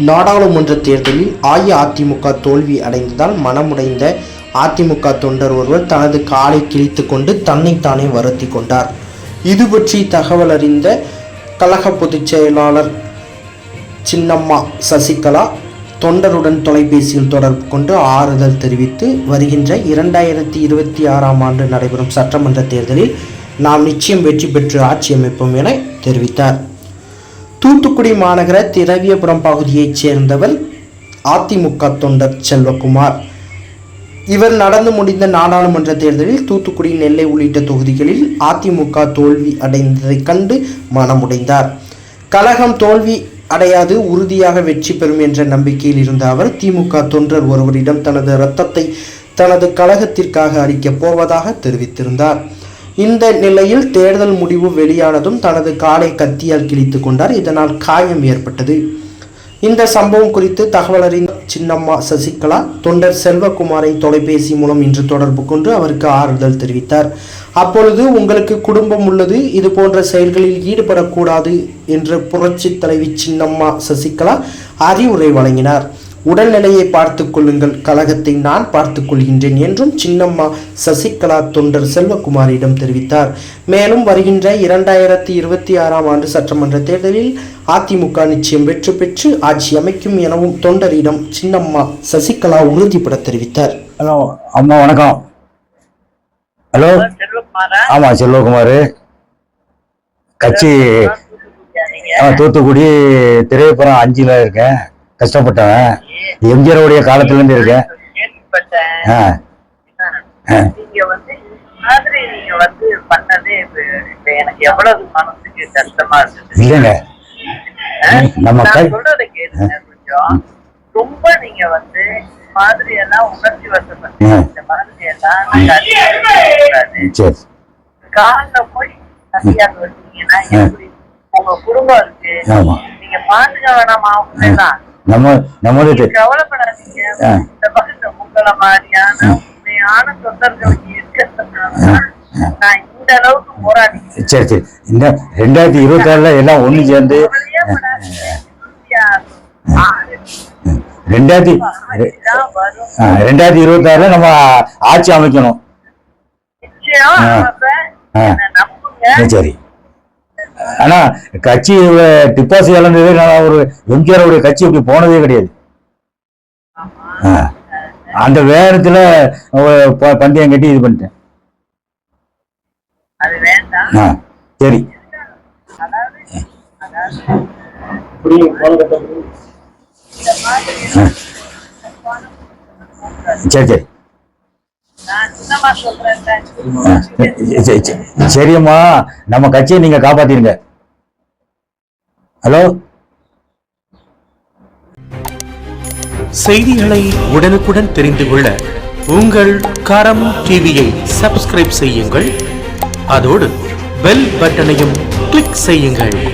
நாடாளுமன்ற தேர்தலில் அஇஅதிமுக தோல்வி அடைந்ததால் மனமுடைந்த அதிமுக தொண்டர் ஒருவர் தனது காலை கிழித்து கொண்டு தன்னைத்தானே வருத்தி கொண்டார். இது பற்றி தகவல் அறிந்த கழக பொதுச் செயலாளர் சின்னம்மா சசிகலா தொண்டருடன் தொலைபேசியில் தொடர்பு கொண்டு ஆறுதல் தெரிவித்து வருகின்ற இரண்டாயிரத்தி இருபத்தி ஆறாம் ஆண்டு நடைபெறும் சட்டமன்ற தேர்தலில் நாம் நிச்சயம் வெற்றி பெற்று ஆட்சி அமைப்போம் என தெரிவித்தார். தூத்துக்குடி மாநகர திரவியபுரம் பகுதியைச் சேர்ந்தவர் அதிமுக தொண்டர் செல்வகுமார். இவர் நடந்து முடிந்த நாடாளுமன்ற தேர்தலில் தூத்துக்குடி நெல்லை உள்ளிட்ட தொகுதிகளில் அதிமுக தோல்வி அடைந்ததைக் கண்டு மனமுடைந்தார். கழகம் தோல்வி அடையாது உறுதியாக வெற்றி பெறும் என்ற நம்பிக்கையில் இருந்த அவர் திமுக தொண்டர் ஒருவரிடம் தனது இரத்தத்தை தனது கழகத்திற்காக அளிக்கப் போவதாக தெரிவித்திருந்தார். இந்த நிலையில் தேர்தல் முடிவு வெளியானதும் தனது காலை கத்தியால் கிழித்து கொண்டார். இதனால் காயம் ஏற்பட்டது. இந்த சம்பவம் குறித்து தகவல் அறிந்த சின்னம்மா சசிகலா தொண்டர் செல்வகுமாரை தொலைபேசி மூலம் இன்று தொடர்பு கொண்டு அவருக்கு ஆறுதல் தெரிவித்தார். அப்பொழுது உங்களுக்கு குடும்பம் உள்ளது. இது போன்ற செயல்களில் ஈடுபடக்கூடாது என்று புரட்சி தலைவி சின்னம்மா சசிகலா அறிவுரை வழங்கினார். உடல்நிலையை பார்த்துக் கொள்ளுங்கள். கழகத்தை நான் பார்த்துக் கொள்கின்றேன் என்றும் சின்னம்மா சசிகலா தொண்டர் செல்வகுமாரிடம் தெரிவித்தார். மேலும் வருகின்ற இரண்டாயிரத்தி இருபத்தி ஆறாம் ஆண்டு சட்டமன்ற தேர்தலில் அதிமுக நிச்சயம் வெற்றி பெற்று ஆட்சி அமைக்கும் எனவும் தொண்டரிடம் சின்னம்மா சசிகலா உறுதிபட தெரிவித்தார். ஹலோ அம்மா வணக்கம். ஹலோ. செல்வகுமாரா? ஆமா செல்வகுமார். கட்சி தூத்துக்குடி திரைப்படம் அஞ்சுல இருக்கேன். கஷ்டப்பட்டவன். எம்ஜிஆருடைய காலத்துல இருந்து இருக்கேன் இல்லைங்க? நம்ம ரொம்ப நீங்க வந்து மாதிரி எல்லாம் உணர்ச்சி வசப்பட்டு. இந்த மாதிரி எல்லாம் காலைல போய் சரியாக எப்படி? உங்க குடும்பம் இருக்கு. நீங்க பாத்துக்க வேணாமா எல்லாம் நம்ம போராடி சரி சரி. இந்த ரெண்டாயிரத்தி இருபத்தி ஆறுல எல்லாம் ஒண்ணு சேர்ந்து. ரெண்டாயிரத்தி ரெண்டாயிரத்தி இருபத்தி ஆறுல நம்ம ஆட்சி அமைக்கணும். சரி. ஆனா கட்சி டிப்பாசிட் இழந்தது நான் ஒரு எம்ஜிஆருடைய கட்சி இப்படி போனதே கிடையாது. அந்த வேகத்துல பந்தயம் கட்டி இது பண்ணிட்டேன். அது வேண்டாம் ஆ சரி. அதாவது அதாவது இந்த மாதிரி சரி சரி நான் சின்னமா சொல்றேன்ல ஆ, சரி, சரி. சரியம்மா நம்ம கட்சியை நீங்க காப்பாத்திருங்க. ஹலோ? செய்திகளை உடனுக்குடன் தெரிந்து கொள்ள உங்கள் கரம் டிவியை சப்ஸ்கிரைப் செய்யுங்கள். அதோடு பெல் பட்டனையும் கிளிக் செய்யுங்கள்.